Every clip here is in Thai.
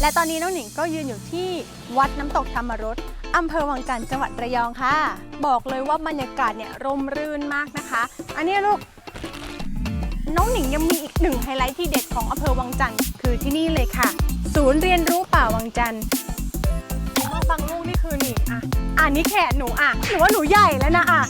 และตอนนี้น้องหนิงก็ยืนอยู่ที่วัดน้ำตกธรรมรสอำเภอวังจันทร์จังหวัดระยองค่ะ บอกเลยว่าบรรยากาศเนี่ยร่มรื่นมากนะคะ อันนี้ลูก น้องหนิงยังมีอีกหนึ่งไฮไลท์ที่เด็ดของอำเภอวังจันทร์คือที่นี่เลยค่ะ ศูนย์เรียนรู้ป่าวังจันทร์ว่าบางลูกนี่คือนี่อะอ่านี่แขนหนูอะหนูว่าหนูใหญ่แล้วนะอะ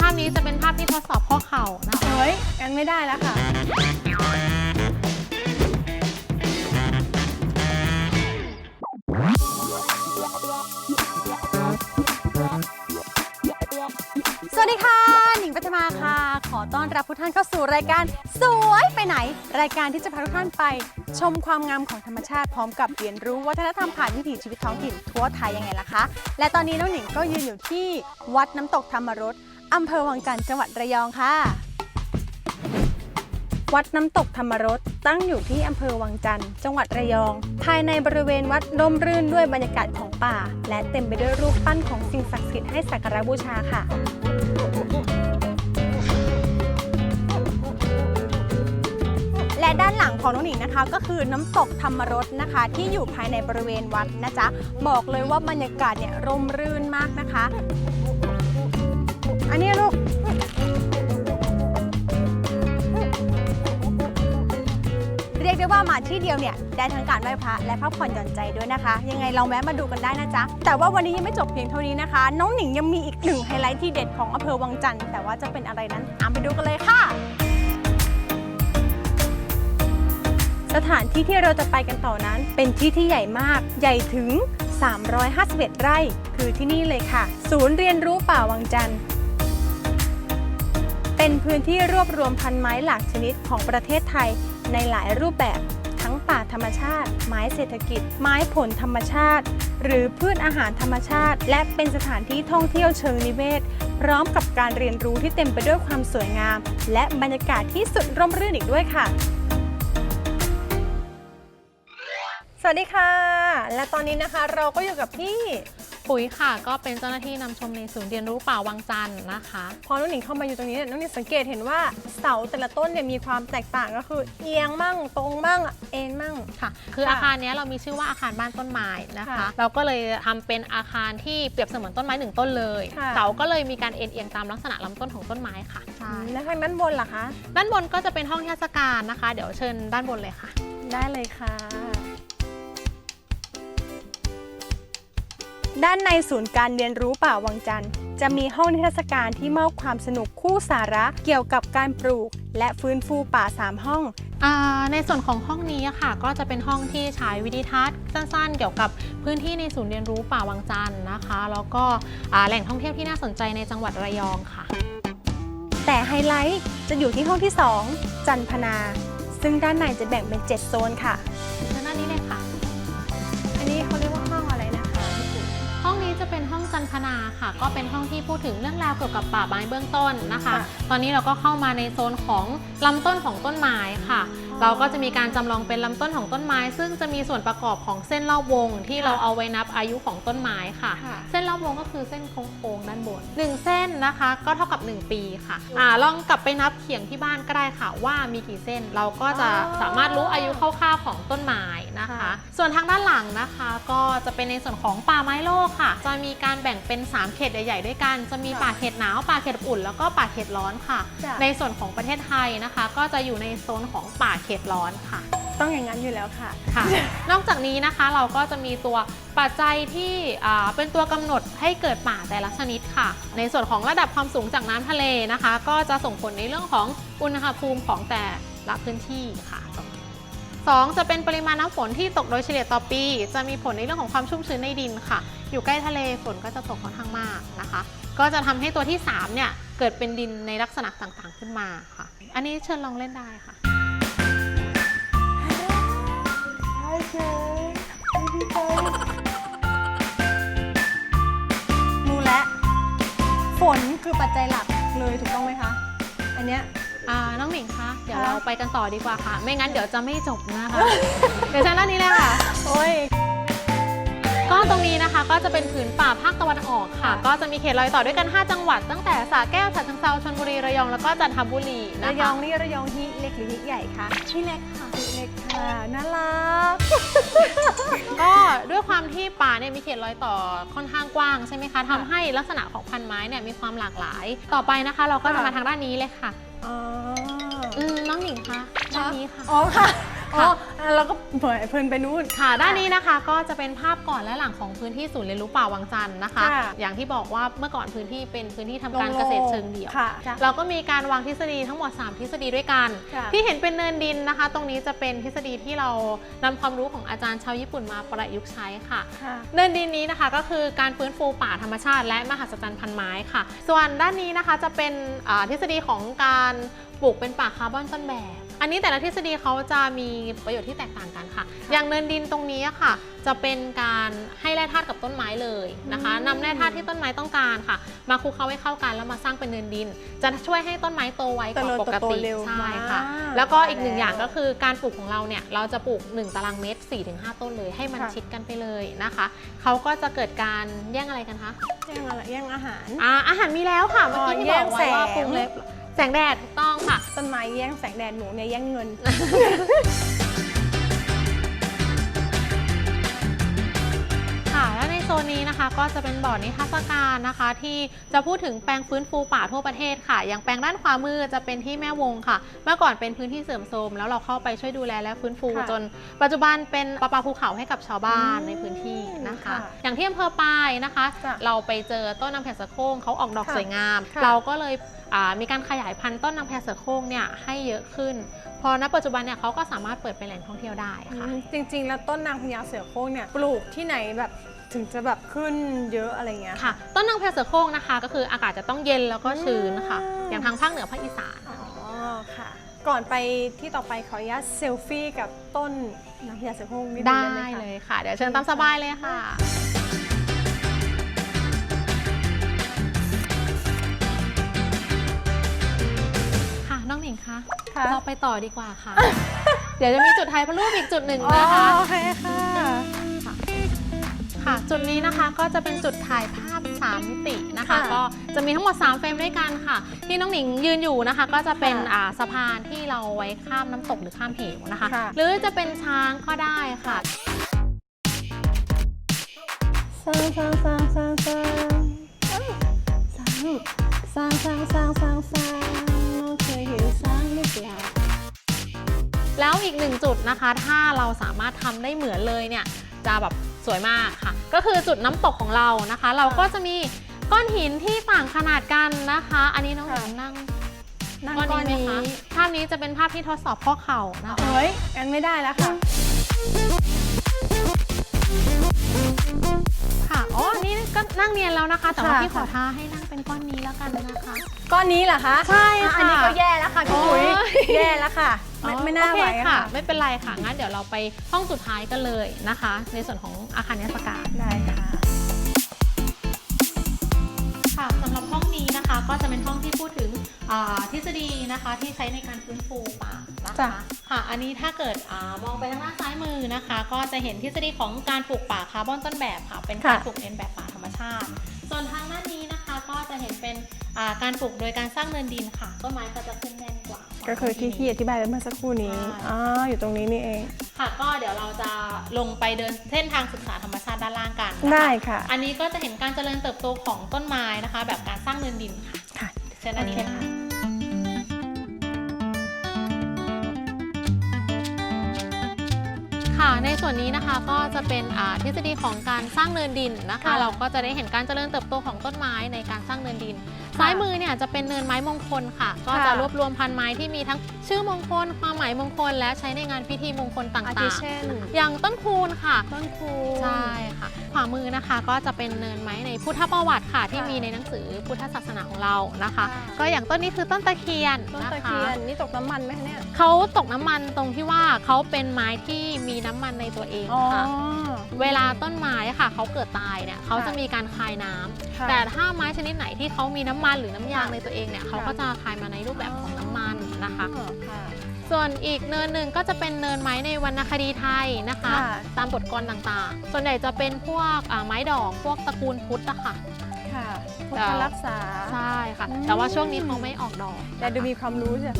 ภาพนี้จะเป็นภาพที่ทดสอบข้อเข่านะคะเฮ้ยงั้นไม่ได้แล้วค่ะ สวัสดีค่ะ หนิงปัทมาค่ะ ขอต้อนรับทุกท่านเข้าสู่รายการสวยไปไหน รายการที่จะพาทุกท่านไป ชมความงามของธรรมชาติพร้อมกับเรียนรู้วัฒนธรรมผ่านวิถีชีวิตท้องถิ่นทั่วไทยยังไงล่ะคะ และตอนนี้น้องหนิงก็ยืนอยู่ที่วัดน้ำตกธรรมรสอำเภอวังจันทร์จังหวัดระยองค่ะ วัดน้ำตกธรรมรสตั้งอยู่ที่อำเภอวังจันทร์จังหวัดระยอง ภายในบริเวณวัดร่มรื่นด้วยบรรยากาศของป่า และเต็มไปด้วยรูปปั้นของสิ่งศักดิ์สิทธิ์ให้สักการะบูชาค่ะ และด้านหลังของน้องหนิงนะคะ ก็คือน้ำตกธรรมรสนะคะ ที่อยู่ภายในบริเวณวัดนะจ๊ะบอกเลยว่าบรรยากาศเนี่ยร่มรื่นมากนะคะ อันนี้ลูกเรียกได้ว่ามาที่เดียวเนี่ยได้ทั้งการไหว้พระและพักผ่อนหย่อนใจด้วยนะคะ ยังไงลองแวะมาดูกันได้นะจ๊ะ แต่ว่าวันนี้ยังไม่จบเพียงเท่านี้นะคะ น้องหนิงยังมีอีกหนึ่งไฮไลท์ที่เด็ดของอำเภอวังจันทร์แต่ว่าจะเป็นอะไรนั้นตามไปดูกันเลยค่ะ สถานที่ที่เราจะไปกันต่อนั้น เป็นที่ที่ใหญ่มาก ใหญ่ถึง 351 ไร่ คือที่นี่เลยค่ะ ศูนย์เรียนรู้ป่าวังจันทร์ เป็นพื้นที่รวบรวมพันไม้หลากชนิดของประเทศไทยในหลายรูปแบบ ทั้งป่าธรรมชาติ ไม้เศรษฐกิจ ไม้ผลธรรมชาติ หรือพืชอาหารธรรมชาติ และเป็นสถานที่ท่องเที่ยวเชิงนิเวศ พร้อมกับการเรียนรู้ที่เต็มไปด้วยความสวยงาม และบรรยากาศที่สุดร่มรื่นอีกด้วยค่ะ วัสดีค่ะ และตอนนี้นะคะเราก็อยู่กับพี่ปุ๋ยค่ะ ก็เป็นเจ้าหน้าที่นำชมในศูนย์เรียนรู้ป่าวังจันทร์นะคะ พอน้องหนิงเข้ามาอยู่ตรงนี้เนี่ยน้องหนิงสังเกตเห็นว่าเสาแต่ละต้นเนี่ยมีความแตกต่างก็คือ เอียงมั่งตรงมั่งเอ็นมั่ง ค่ะ คือค่ะอาคารเนี้ยเรามีชื่อว่าอาคารบ้านต้นไม้นะคะ ค่ะเราก็เลยทำเป็นอาคารที่เปรียบเสมือนต้นไม้หนึ่งต้นเลยค่ะ เสาก็เลยมีการเอ็นเอียงตามลักษณะลำต้นของต้นไม้ค่ะใช่แล้วทางด้านบนล่ะคะ ด้านบนก็จะเป็นห้องเทรรศการนะคะ เดี๋ยวเชิญด้านบนเลยค่ะ ได้เลยค่ะ ด้านในศูนย์การเรียนรู้ป่าวังจันทร์ จะมีห้องนิทรรศการที่มอบความสนุกคู่สาระเกี่ยวกับการปลูก และฟื้นฟูป่า 3 ห้อง อ่าในส่วนของห้องนี้อะค่ะ ก็จะเป็นห้องที่ฉายวิดีทัศน์สั้นๆ เกี่ยวกับพื้นที่ในศูนย์เรียนรู้ป่าวังจันทร์นะคะ แล้วก็อ่าแหล่งท่องเที่ยวที่น่าสนใจในจังหวัดระยองค่ะ แต่ไฮไลท์จะอยู่ที่ห้องที่ 2 จันพนา ซึ่งด้านในจะแบ่งเป็น 7 โซนค่ะ นห้องจันทนาค่ะ ก็เป็นห้องที่พูดถึงเรื่องราวเกี่ยวกับป่าไม้เบื้องต้นนะคะค่ะตอนนี้เราก็เข้ามาในโซนของลำต้นของต้นไม้ค่ะ เราก็จะมีการจำลองเป็นลำต้นของต้นไม้ ซึ่งจะมีส่วนประกอบของเส้นรอบวง ที่เราเอาไว้นับอายุของต้นไม้ค่ะค่ะเส้นรอบวงก็คือเส้นโค้งๆด้านบนหนึ่งเส้นนะคะ ก็เท่ากับ 1 ปีค่ะอ่าลองกลับไปนับเขียงที่บ้านก็ได้ค่ะ ว่ามีกี่เส้นเราก็จะอ๋อสามารถรู้อายุคร่าวๆของต้นไม้นะคะค่ะส่วนทางด้านหลังนะคะก็จะเป็นในส่วนของป่าไม้โลกค่ะ จะมีการแบ่งเป็น 3 เขตใหญ่ๆด้วยกัน จะมีป่าเขตหนาวป่าเขตอุ่น แล้วก็ป่าเขตร้อนค่ะจ้ะในส่วนของประเทศไทยนะคะ ก็จะอยู่ในโซนของป่าเขตร้อนค่ะ ต้องอย่างนั้นอยู่แล้วค่ะ ค่ะ นอกจากนี้นะคะเราก็จะมีตัวปัจจัยที่อ่าเป็นตัวกำหนดให้เกิดป่าแต่ละชนิดค่ะ ในส่วนของระดับความสูงจากน้ำทะเลนะคะ ก็จะส่งผลในเรื่องของอุณหภูมิของแต่ละพื้นที่ค่ะสองจะเป็นปริมาณน้ำฝนที่ตกโดยเฉลี่ยต่อปี จะมีผลในเรื่องของความชุ่มชื้นในดินค่ะ อยู่ใกล้ทะเลฝนก็จะตกค่อนข้างมากนะคะ ก็จะทำให้ตัวที่สามเนี่ย เกิดเป็นดินในลักษณะต่างๆขึ้นมาค่ะ อันนี้เชิญลองเล่นได้ค่ะ รู้แล้วฝนคือปัจจัยหลักเลยถูกต้องไหมคะ อันเนี้ยอ่าน้องหนิงคะ เดี๋ยวค่ะเราไปกันต่อดีกว่าค่ะ ไม่งั้นเดี๋ยวจะไม่จบนะคะ เดี๋ยวเชิญด้านนี้เลยค่ะ โอ้ยก็ตรงนี้นะคะก็จะเป็นผืนป่าภาคตะวันออกค่ะค่ะ ก็จะมีเขตรอยต่อด้วยกัน 5 จังหวัด ตั้งแต่สระแก้วฉะเชิงเทราชลบุรีระยองแล้วก็จันทบุรีนะระยคะองนี่ระยองฮิเล็กหรือฮิใหญ่คะที่เล็กค่ะฮิเล็ก น่ารัก ก็ด้วยความที่ป่าเนี่ยมีเขตรอยต่อค่อนข้างกว้างใช่ไหมคะทำให้ลักษณะของพันไม้เนี่ยมีความหลากหลาย ต่อไปนะคะ เราก็จะมาทางด้านนี้เลยค่ะอ๋อน้องหนิงคะด้านนี้ค่ะ อ๋อค่ะ อ๋อค่ะเราก็เผยเพลินไปนู่น ค่ะ ด้านนี้นะคะก็จะเป็นภาพก่อนและหลังของพื้นที่ศูนย์เรียนรู้ป่าวังจันทร์นะคะ ค่ะอย่างที่บอกว่าเมื่อก่อนพื้นที่เป็นพื้นที่ทำการเกษตรเชิงเดี่ยว ค่ะเราก็มีการวางทฤษฎีทั้งหมด 3 ทฤษฎีด้วยกัน ค่ะ ที่เห็นเป็นเนินดินนะคะ ตรงนี้จะเป็นทฤษฎีที่เรานำความรู้ของอาจารย์ชาวญี่ปุ่นมาประยุกต์ใช้ค่ะ ค่ะ เนินดินนี้นะคะก็คือการฟื้นฟูป่าธรรมชาติ และมหัศจรรย์พันไม้ค่ะ ส่วนด้านนี้นะคะจะเป็นอ่าทฤษฎีของการปลูกเป็นป่าคาร์บอนต้นแบบ อันนี้แต่ละทฤษฎีเขาจะมีประโยชน์ที่แตกต่างกันค่ะ อย่างเนินดินตรงนี้อะค่ะ จะเป็นการให้แร่ธาตุกับต้นไม้เลยนะคะอืมนำแร่ธาตุที่ต้นไม้ต้องการค่ะ มาคลุกเคล้าให้เข้ากันแล้วมาสร้างเป็นเนินดิน จะช่วยให้ต้นไม้โตไวกว่าปกติเร็วใช่ค่ะว้าวแล้วก็อีกหนึ่งอย่างก็คือการปลูกของเราเนี่ยเราจะปลูก 1 ตารางเมตร 4-5 ต้นเลยให้มันค่ะชิดกันไปเลยนะคะเขาก็จะเกิดการแย่งอะไรกันคะแย่งอะไรแย่งอาหารอ่าอาหารมีแล้วค่ะเมื่อกี้ที่บอกไว้ว่าแย่งแสงปรุงเล็บ แสงแดด ถูกต้องค่ะ ต้นไม้แย่งแสงแดดหนูเนี่ยแย่งเงิน โซนนี้นะคะ ก็จะเป็นบอร์ดนิทรรศการนะคะ ที่จะพูดถึงแปลงฟื้นฟูป่าทั่วประเทศค่ะ อย่างแปลงด้านขวามือจะเป็นที่แม่วงค่ะ เมื่อก่อนเป็นพื้นที่เสื่อมโทรมแล้วเราเข้าไปช่วยดูแลและฟื้นฟูค่ะจนปัจจุบันเป็นประปาภูเขาให้กับชาวบ้านอืมในพื้นที่นะคะค่ะอย่างที่อำเภอปายนะคะจ้ะเราไปเจอต้นนางแพเสือโคร่งเขาออกดอกค่ะสวยงามค่ะเราก็เลยอ่ามีการขยายพันธุ์ต้นนางแพเสือโคร่งเนี่ยให้เยอะขึ้น พอณปัจจุบันเนี่ยเขาก็สามารถเปิดเป็นแหล่งท่องเที่ยวได้ค่ะอืมจริง ๆ แล้วต้นนางพญาเสือโคร่งเนี่ยปลูกที่ไหนแบบ ถึงจะแบบขึ้นเยอะอะไรเงี้ย ค่ะ ต้นนางแพเสือโคร่งนะคะ ก็คืออากาศจะต้องเย็นแล้วก็ชื้นค่ะ อืม อย่างทางภาคเหนือภาคอีสาน อ๋อค่ะ ก่อนไปที่ต่อไปขออนุญาตเซลฟี่กับต้นนางพญาเสือโคร่งนิดนึงได้ได้ไหมคะเลยค่ะ เดี๋ยวเชิญตามสบายเลยค่ะ ค่ะน้องหนิงคะ ค่ะ เราไปต่อดีกว่าค่ะ เดี๋ยวจะมีจุดถ่ายรูปอีกจุดหนึ่งนะคะ อ๋อโอเคค่ะ ค่ะ จุดนี้นะคะก็จะเป็นจุดถ่ายภาพ 3 มิตินะคะคะก็จะมีทั้งหมด 3 เฟรมด้วยกันค่ะ ที่น้องหนิงยืนอยู่นะคะ ก็จะเป็นค่ะสะพานที่เราไว้ข้ามน้ำตกหรือข้ามเหวนะคะคะหรือจะเป็นช้างก็ได้ค่ะ สร้างสร้างสร้างสร้างสร้างอ้าสร้างสร้างสร้างสร้างสร้างสร้างเราเคยเห็นสร้างหรือเปล่า แล้วอีกหนึ่งจุดนะคะ ถ้าเราสามารถทำได้เหมือนเลยเนี่ย จะแบบ สวยมากค่ะ ก็คือจุดน้ำตกของเรานะคะ เราก็จะมีก้อนหินที่ต่างขนาดกันนะคะ อันนี้น้องหนิงนั่งนั่งก้อนก้อนนี้ไหมนี้คะภาพนี้จะเป็นภาพที่ทดสอบข้อเข่านะคะเฮ้ยงั้นไม่ได้แล้วค่ะค่ะอ๋ออันนี้ ก็นั่งเนียนแล้วนะคะ แต่ว่าค่ะ พี่ขอท้าให้นั่งเป็นก้อนนี้แล้วกันนะคะ ก้อนนี้เหรอคะใช่ค่ะอ่อันนี้ก็แย่แล้วค่ะพี่ปุ๋ยโอ้ย แย่แล้วค่ะ ไม่ไม่น่าโอเคไหวอะค่ะ ค่ะ ไม่เป็นไรค่ะ งั้นเดี๋ยวเราไปห้องสุดท้ายกันเลยนะคะ ในส่วนของอาคารนิทรรศการ ได้ค่ะ ค่ะสำหรับห้องนี้นะคะก็จะเป็นห้องที่พูดถึงอ่าทฤษฎีนะคะที่ใช้ในการฟื้นฟูป่านะจ้ะ คะค่ะอันนี้ถ้าเกิดอามองไปทางด้านซ้ายมือนะคะ ก็จะเห็นทฤษฎีของการปลูกป่าคาร์บอนต้นแบบค่ะเป็นการค่ะปลูกเลียนแบบป่า ธรรมชาติส่วนทางด้านนี้นะคะก็จะเห็นเป็นอ่าการปลูกโดยการสร้างเนินดินค่ะต้นไม้ก็จะขึ้นแน่นกว่า ก็คือที่ที่อธิบายไปเมื่อสักครู่นี้ใช่อ๋ออยู่ตรงนี้นี่เอง ค่ะก็เดี๋ยวเราจะลงไปเดินเส้นทางศึกษาธรรมชาติด้านล่างกันนะคะได้ค่ะ อันนี้ก็จะเห็นการเจริญเติบโตของต้นไม้นะคะ แบบการสร้างเนินดินค่ะ ค่ะเช่นอันนี้นะคะ ในส่วนนี้นะคะก็จะเป็นอ่าทฤษฎีของการสร้างเนินดินนะคะค่ะเราก็จะได้เห็นการเจริญเติบโตของต้นไม้ในการสร้างเนินดิน ซ้ายมือเนี่ยจะเป็นเนินไม้มงคลค่ะ ก็จะรวบรวมพันไม้ที่มีทั้งชื่อมงคล ความหมายมงคล และใช้ในงานพิธีมงคลต่อาทิางเช่นๆอย่างต้นคูณค่ะ ต้นคูใช่ค่ะ ขวามือนะคะก็จะเป็นเนินไม้ในพุทธประวัติค่ะ ที่ค่ะมีในหนังสือพุทธศาสนาของเรานะคะค่ะก็อย่างต้นนี้คือต้นตะเคียนต้นนะตะคะเคียนนี่ตกน้ำมันไหมคะเนี่ยเขาตกน้ำมันตรงที่ว่าเขาเป็นไม้ที่มีน้ำมันในตัวเองอ๋อค่ะ เวลาต้นไม้ค่ะเขาเกิดตายเนี่ยเขาจะมีการคายน้ำค่ะแต่ถ้าไม้ชนิดไหนที่เขามีน้ำมันหรือน้ำยางค่ะในตัวเองเนี่ยเขาค่ะก็จะคายมาในรูปแบบของน้ำมันนะคะอ๋อค่ะส่วนอีกเนินหนึ่งก็จะเป็นเนินไม้ในวรรณคดีไทยนะคะค่ะตามบทกลอนต่างๆ ส่วนใหญ่จะเป็นพวกอ่าไม้ดอกพวกตระกูลพุทธอะค่ะค่ะพุทแต่ธรักษา ใช่ค่ะอืมแต่ว่าช่วงนี้เขาไม่ออกดอก แต่ดูมีความรู้ใช่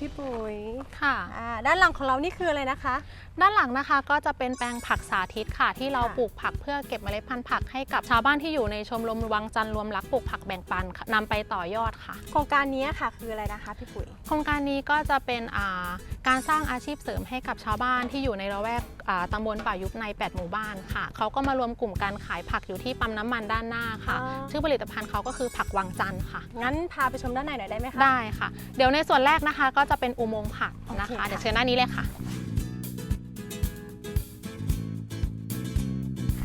พี่ปุ๋ยค่ะ อ่าด้านหลังของเรานี่คืออะไรนะคะ ด้านหลังนะคะก็จะเป็นแปลงผักสาธิตค่ะ ที่เราค่ะปลูกผักเพื่อเก็บเมล็ดพันธุ์ผักให้กับชาวบ้านที่อยู่ในชมรมวังจันทร์รวมรักปลูกผักแบ่งปันค่ะนำไปต่อยอดค่ะ โครงการนี้ค่ะคืออะไรนะคะพี่ปุ๋ย โครงการนี้ก็จะเป็นอ่าการสร้างอาชีพเสริมให้กับชาวบ้านที่อยู่ในละแวกอ่า ตำบลป่ายุบใน 8 หมู่บ้านค่ะ เขาก็มารวมกลุ่มการขายผักอยู่ที่ปั๊มน้ำมันด้านหน้าค่ะ อ๋อ ชื่อผลิตภัณฑ์เขาก็คือผักวังจันทร์ค่ะ งั้นพาไปชมด้านในหน่อยได้ไหมคะ ได้ค่ะ เดี๋ยวในส่วนแรกนะคะ ก็จะเป็นอุโมงค์ผักนะโอเคคะ ค่ะ เดี๋ยวเชิญด้านนี้เลยค่ะ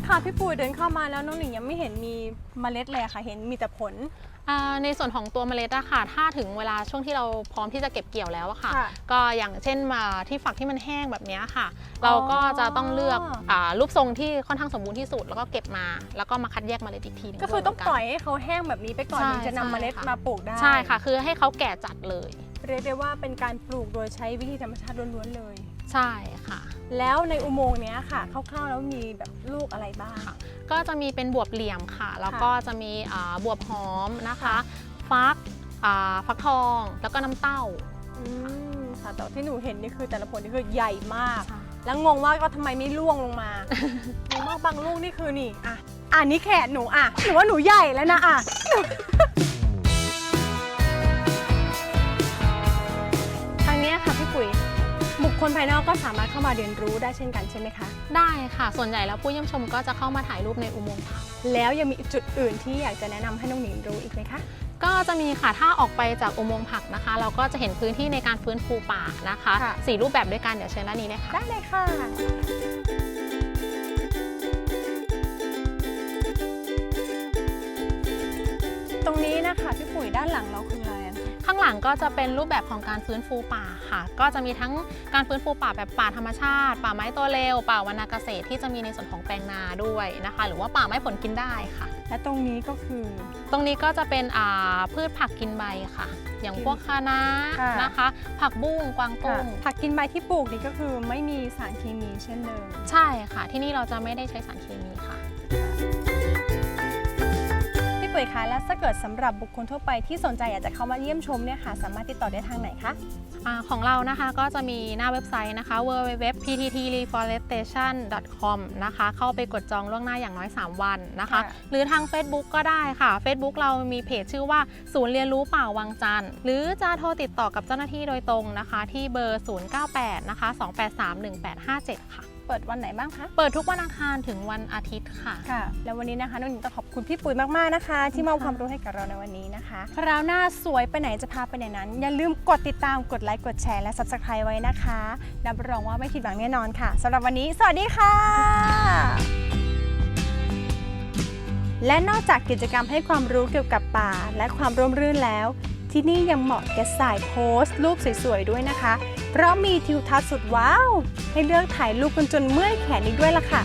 ค่ะพี่ปุ๋ยเดินเข้ามาแล้วน้องหนิงยังไม่เห็นมีเมล็ดเลยอะค่ะ เห็นมีแต่ผลอ่า ในส่วนของตัวเมล็ดอะค่ะ ถ้าถึงเวลาช่วงที่เราพร้อมที่จะเก็บเกี่ยวแล้วอะค่ะ ค่ะก็อย่างเช่นมาที่ฝักที่มันแห้งแบบเนี้ยค่ะ เราก็จะต้องเลือกอ๋ออ่ารูปทรงที่ค่อนข้างสมบูรณ์ที่สุด แล้วก็เก็บมา แล้วก็มาคัดแยกเมล็ดอีกทีหนึงก็คือต้องด้วยปเหมืนนล่อยให้เขาแห้งแบบนี้ไปก่อนใช่ถึงจะนำเมล็ดใช่ค่ะมาปลูกได้ ใช่ค่ะ คือให้เขาแก่จัดเลย เรียกได้ว่าเป็นการปลูกโดยใช้วิธีธรรมชาติล้วนๆเลย ใช่ค่ะ แล้วในอุโมงค์เนี้ยค่ะคร่าวๆแล้วมีแบบลูกอะไรบ้าง ค่ะ ก็จะมีเป็นบวบเหลี่ยมค่ะ แล้วก็จะมีอ่าบวบหอมนะคะฟักอ่าฟักทองแล้วก็น้ำเต้าอืมค่ะแต่ที่หนูเห็นนี่คือแต่ละผลนี่คือใหญ่มากใช่แล้วงงว่าก็ทำไมไม่ร่วงลงมางงมากบางลูกนี่คือนี่อะอ่านี่แขนหนูอะหนูว่าหนูใหญ่แล้วนะอะ ทางเนี้ยค่ะพี่ปุ๋ย บุคคลภายนอกก็สามารถเข้ามาเรียนรู้ได้เช่นกันใช่ไหมคะ ได้ค่ะ ส่วนใหญ่แล้วผู้เยี่ยมชมก็จะเข้ามาถ่ายรูปในอุโมงค์ผักแล้วยังมีจุดอื่นที่อยากจะแนะนำให้น้องหนิงรู้อีกไหมคะ ก็จะมีค่ะ ถ้าออกไปจากอุโมงค์ผักนะคะ เราก็จะเห็นพื้นที่ในการฟื้นฟูป่านะคะค่ะ สี่รูปแบบด้วยกัน เดี๋ยวเชิญด้านนี้เลยค่ะ ได้เลยค่ะ ตรงนี้นะคะพี่ปุ๋ยด้านหลังเราคือางหลังก็จะเป็นรูปแบบของการฟื้นฟูป่าค่ะ ก็จะมีทั้งการฟื้นฟูป่าแบบป่าธรรมชาติ ป่าไม้ตัวเร็ว ป่าวรรณเกษตรที่จะมีในส่วนของแปลงนาด้วยนะคะ หรือว่าป่าไม้ผลกินได้ค่ะ และตรงนี้ก็คือ ตรงนี้ก็จะเป็นอ่าพืชผักกินใบค่ะ อย่างพวกคะน้าค่ะนะคะ ผักบุ้งกวางตุ้งผักกินใบที่ปลูกนี่ก็คือไม่มีสารเคมีเช่นเดิม ใช่ค่ะ ที่นี่เราจะไม่ได้ใช้สารเคมีค่ะพี่ ปุ๋ยคะแล้วถ้าเกิดสำหรับบุคคลทั่วไปที่สนใจอยากจะเข้ามาเยี่ยมชมเนี่ยค่ะ สามารถติดต่อได้ทางไหนคะอาของเรานะคะก็จะมีหน้าเว็บไซต์นะคะ www.pttreforestation.com นะคะ เข้าไปกดจองล่วงหน้าอย่างน้อย 3 วันนะคะค่ะหรือทาง Facebook ก็ได้ค่ะ Facebook เรามีเพจชื่อว่าศูนย์เรียนรู้ป่าวังจันทร์หรือจะโทรติดต่อกับเจ้าหน้าที่โดยตรงนะคะ ที่เบอร์ 098 นะคะ 283 1857 ค่ะ เปิดวันไหนบ้างคะ เปิดทุกวันอังคารถึงวันอาทิตย์ค่ะ ค่ะ แล้ววันนี้นะคะน้องหนิงต้องขอบคุณพี่ปุ๋ยมากๆนะคะ ที่มอบความรู้ให้กับเราในวันนี้นะคะ คราวหน้าสวยไปไหนจะพาไปไหนนั้น อย่าลืมกดติดตามกดไลค์กดแชร์และ subscribe ไว้นะคะรับรองว่าไม่ผิดหวังแน่นอนค่ะสำหรับวันนี้ สวัสดีค่ะ และนอกจากกิจกรรมให้ความรู้เกี่ยวกับป่า และความร่มรื่นแล้ว ที่นี่ยังเหมาะแก่สายโพสต์รูปสวยๆด้วยนะคะ เพราะมีทิวทัศน์สุดว้าว ให้เลือกถ่ายรูปกันจนเมื่อยแขนอีกด้วยล่ะค่ะ